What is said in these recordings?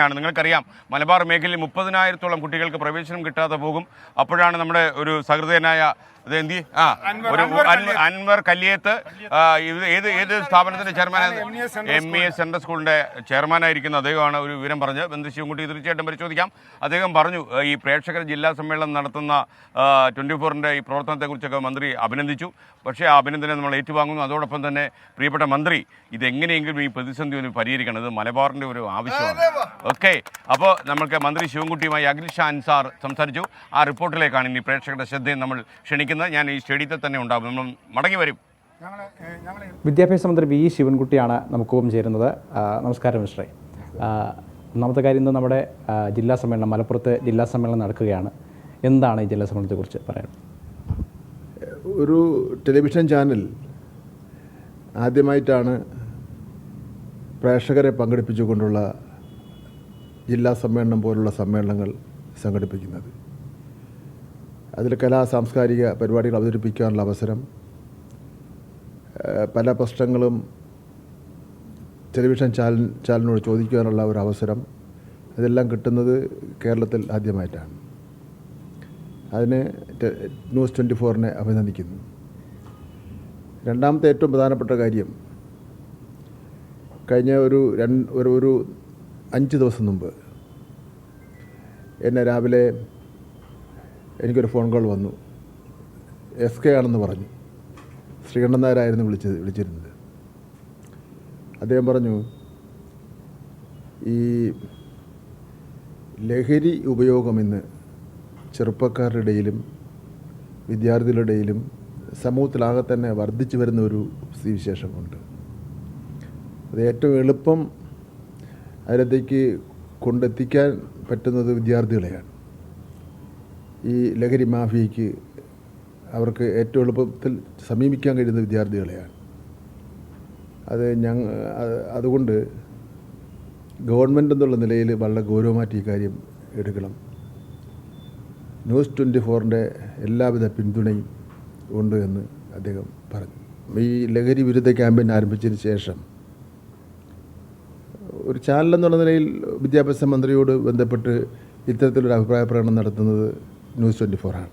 ാണ് നിങ്ങൾക്കറിയാം മലബാർ മേഖലയിൽ മുപ്പതിനായിരത്തോളം കുട്ടികൾക്ക് പ്രവേശനം കിട്ടാതെ പോകും. അപ്പോഴാണ് നമ്മുടെ ഒരു സഹൃദയനായ ഇത് എന്തി ആ ഒരു അൻവർ- അൻവർ കല്ലിയത്ത് ഇത് ഏത് ഏത് സ്ഥാപനത്തിന്റെ chairman M E S central സ്കൂളിന്റെ ചെയർമാനായിരിക്കുന്ന അദ്ദേഹമാണ് ഒരു വിവരം പറഞ്ഞ് ബന്ധു ശിവൻകുട്ടി തീർച്ചയായിട്ടും പരിശോധിക്കാം. അദ്ദേഹം പറഞ്ഞു ഈ പ്രേക്ഷകർ ജില്ലാ സമ്മേളനം നടത്തുന്ന ട്വന്റി ഫോറിന്റെ ഈ പ്രവർത്തനത്തെക്കുറിച്ചൊക്കെ മന്ത്രി അഭിനന്ദിച്ചു. പക്ഷേ ആ അഭിനന്ദനം നമ്മൾ ഏറ്റുവാങ്ങുന്നു. അതോടൊപ്പം തന്നെ പ്രിയപ്പെട്ട മന്ത്രി ഇതെങ്ങനെയെങ്കിലും ഈ പ്രതിസന്ധി ഒന്ന് പരിഹരിക്കണം. ഇത് മലബാറിന്റെ ഒരു ആവശ്യമാണ്. ഓക്കെ അപ്പോൾ നമ്മൾക്ക് മന്ത്രി ശിവൻകുട്ടിയുമായി അഖിൽ ഷാൻ അൻസാർ സംസാരിച്ചു. ആ റിപ്പോർട്ടിലേക്കാണ് ഇനി പ്രേക്ഷകരുടെ ശ്രദ്ധയും നമ്മൾ ക്ഷണിക്കുന്നത്. ഞാൻ ഈ സ്റ്റേഡിയത്തിൽ തന്നെ ഉണ്ടാകും നമ്മൾ മടങ്ങി വരും. വിദ്യാഭ്യാസ മന്ത്രി വി ശിവൻകുട്ടിയാണ് നമുക്കൊപ്പം ചേരുന്നത്. നമസ്കാരം മിസ്റ്ററെ. ഒന്നാമത്തെ കാര്യം ഇന്ന് നമ്മുടെ ജില്ലാ സമ്മേളനം മലപ്പുറത്ത് ജില്ലാ സമ്മേളനം നടക്കുകയാണ്. എന്താണ് ഈ ജില്ലാ സമ്മേളനത്തെക്കുറിച്ച് പറയാൻ? ഒരു ടെലിവിഷൻ ചാനൽ ആദ്യമായിട്ടാണ് പ്രേക്ഷകരെ പങ്കെടുപ്പിച്ചുകൊണ്ടുള്ള ജില്ലാ സമ്മേളനം പോലുള്ള സമ്മേളനങ്ങൾ സംഘടിപ്പിക്കുന്നത്. അതിൽ കലാ സാംസ്കാരിക പരിപാടികൾ അവതരിപ്പിക്കാനുള്ള അവസരം പല പ്രശ്നങ്ങളും ടെലിവിഷൻ ചാനൽ ചാനലിനോട് ചോദിക്കാനുള്ള ഒരു അവസരം ഇതെല്ലാം കിട്ടുന്നത് കേരളത്തിൽ ആദ്യമായിട്ടാണ്. അതിന് ന്യൂസ് ട്വന്റി ഫോറിനെ അഭിനന്ദിക്കുന്നു. രണ്ടാമത്തെ ഏറ്റവും പ്രധാനപ്പെട്ട കാര്യം കഴിഞ്ഞ ഒരു രണ്ട് ഒരു ഒരു അഞ്ച് ദിവസം മുമ്പ് എന്നെ രാവിലെ എനിക്കൊരു ഫോൺ കോൾ വന്നു. എസ് കെ ആണെന്ന് പറഞ്ഞു. ശ്രീകണ്ഠൻ നായരായിരുന്നു വിളിച്ചത് വിളിച്ചിരുന്നത്. അദ്ദേഹം പറഞ്ഞു ഈ ലഹരി ഉപയോഗം ഇന്ന് ചെറുപ്പക്കാരുടെ ഇടയിലും വിദ്യാർത്ഥികളുടെ ഇടയിലും സമൂഹത്തിലാകെ തന്നെ വർദ്ധിച്ചു വരുന്ന ഒരു സ്ഥിതിവിശേഷമുണ്ട് അത് ഏറ്റവും എളുപ്പം അതിനകത്തേക്ക് കൊണ്ടെത്തിക്കാൻ പറ്റുന്നത് വിദ്യാർത്ഥികളെയാണ്. ഈ ലഹരി മാഫിയയ്ക്ക് അവർക്ക് ഏറ്റവും എളുപ്പത്തിൽ സമീപിക്കാൻ കഴിയുന്ന വിദ്യാർത്ഥികളെയാണ്. അത് ഞങ്ങൾ അതുകൊണ്ട് ഗവൺമെന്റ് എന്നുള്ള നിലയിൽ വളരെ ഗൗരവമായിട്ട് ഈ കാര്യം എടുക്കണം. ന്യൂസ് ട്വന്റി ഫോറിന്റെ എല്ലാവിധ പിന്തുണയും ഉണ്ട് എന്ന് അദ്ദേഹം പറഞ്ഞു. ഈ ലഹരി വിരുദ്ധ ക്യാമ്പയിൻ ആരംഭിച്ചതിന് ശേഷം ഒരു ചാനൽ എന്നുള്ള നിലയിൽ വിദ്യാഭ്യാസ മന്ത്രിയോട് ബന്ധപ്പെട്ട് ഇത്തരത്തിലൊരു അഭിപ്രായ പ്രകടനം നടത്തുന്നത് ന്യൂസ് ട്വന്റി ഫോറാണ്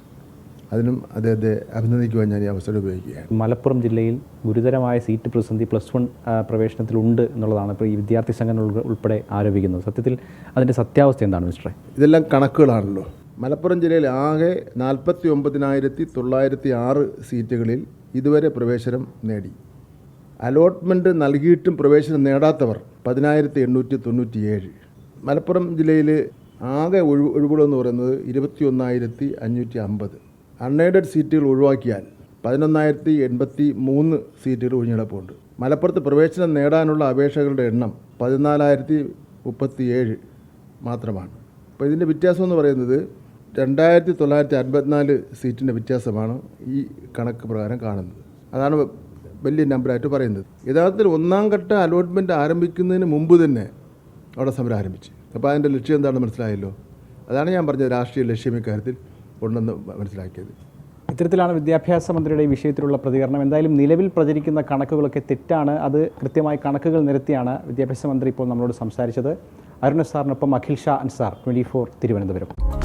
അതിനും അദ്ദേഹത്തെ അഭിനന്ദിക്കുവാൻ ഞാൻ ഈ അവസരം ഉപയോഗിക്കുകയാണ്. മലപ്പുറം ജില്ലയിൽ ഗുരുതരമായ സീറ്റ് പ്രതിസന്ധി പ്ലസ് വൺ പ്രവേശനത്തിലുണ്ട് എന്നുള്ളതാണ് ഇപ്പോൾ ഈ വിദ്യാർത്ഥി സംഘടന ഉൾപ്പെടെ ആരോപിക്കുന്നത്. സത്യത്തിൽ അതിന്റെ സത്യാവസ്ഥ എന്താണ് മിസ്റ്ററെ? ഇതെല്ലാം കണക്കുകളാണല്ലോ. മലപ്പുറം ജില്ലയിൽ ആകെ നാൽപ്പത്തി ഒമ്പതിനായിരത്തി തൊള്ളായിരത്തി ആറ് സീറ്റുകളിൽ ഇതുവരെ പ്രവേശനം നേടി. അലോട്ട്മെന്റ് നൽകിയിട്ടും പ്രവേശനം നേടാത്തവർ പതിനായിരത്തി എണ്ണൂറ്റി തൊണ്ണൂറ്റി ഏഴ് മലപ്പുറം ജില്ലയിൽ ആകെ ഒഴിവ് ഒഴിവുകളെന്ന് പറയുന്നത് ഇരുപത്തി ഒന്നായിരത്തി അഞ്ഞൂറ്റി അമ്പത് അൺഎയ്ഡഡ് സീറ്റുകൾ ഒഴിവാക്കിയാൽ പതിനൊന്നായിരത്തി എൺപത്തി മൂന്ന് സീറ്റുകൾ ഒഴിഞ്ഞിടപ്പുണ്ട്. മലപ്പുറത്ത് പ്രവേശനം നേടാനുള്ള അപേക്ഷകളുടെ എണ്ണം പതിനാലായിരത്തി മുപ്പത്തി ഏഴ് മാത്രമാണ്. അപ്പോൾ ഇതിന്റെ വ്യത്യാസം എന്ന് പറയുന്നത് രണ്ടായിരത്തി തൊള്ളായിരത്തി അൻപത്തിനാല് സീറ്റിന്റെ വ്യത്യാസമാണ് ഈ കണക്ക് പ്രകാരം കാണുന്നത്. അതാണ് വലിയ നമ്പറായിട്ട് പറയുന്നത്. യഥാർത്ഥത്തിൽ ഒന്നാം ഘട്ട അലോട്ട്മെന്റ് ആരംഭിക്കുന്നതിന് മുമ്പ് തന്നെ അവിടെ സമരം ആരംഭിച്ചു. അപ്പോൾ അതിന്റെ ലക്ഷ്യം എന്താണെന്ന് മനസ്സിലായല്ലോ? അതാണ് ഞാൻ പറഞ്ഞത് രാഷ്ട്രീയ ലക്ഷ്യം ഇക്കാര്യത്തിൽ ഉണ്ടെന്ന് മനസ്സിലാക്കിയത്. ഇത്തരത്തിലാണ് വിദ്യാഭ്യാസ മന്ത്രിയുടെ ഈ വിഷയത്തിലുള്ള പ്രതികരണം. എന്തായാലും നിലവിൽ പ്രചരിക്കുന്ന കണക്കുകളൊക്കെ തെറ്റാണ്. അത് കൃത്യമായ കണക്കുകൾ നിരത്തിയാണ് വിദ്യാഭ്യാസ മന്ത്രി ഇപ്പോൾ നമ്മളോട് സംസാരിച്ചത്. അരുൺ സാറിനൊപ്പം അഖിൽ ഷാ അൻസാർ ട്വന്റി ഫോർ തിരുവനന്തപുരം.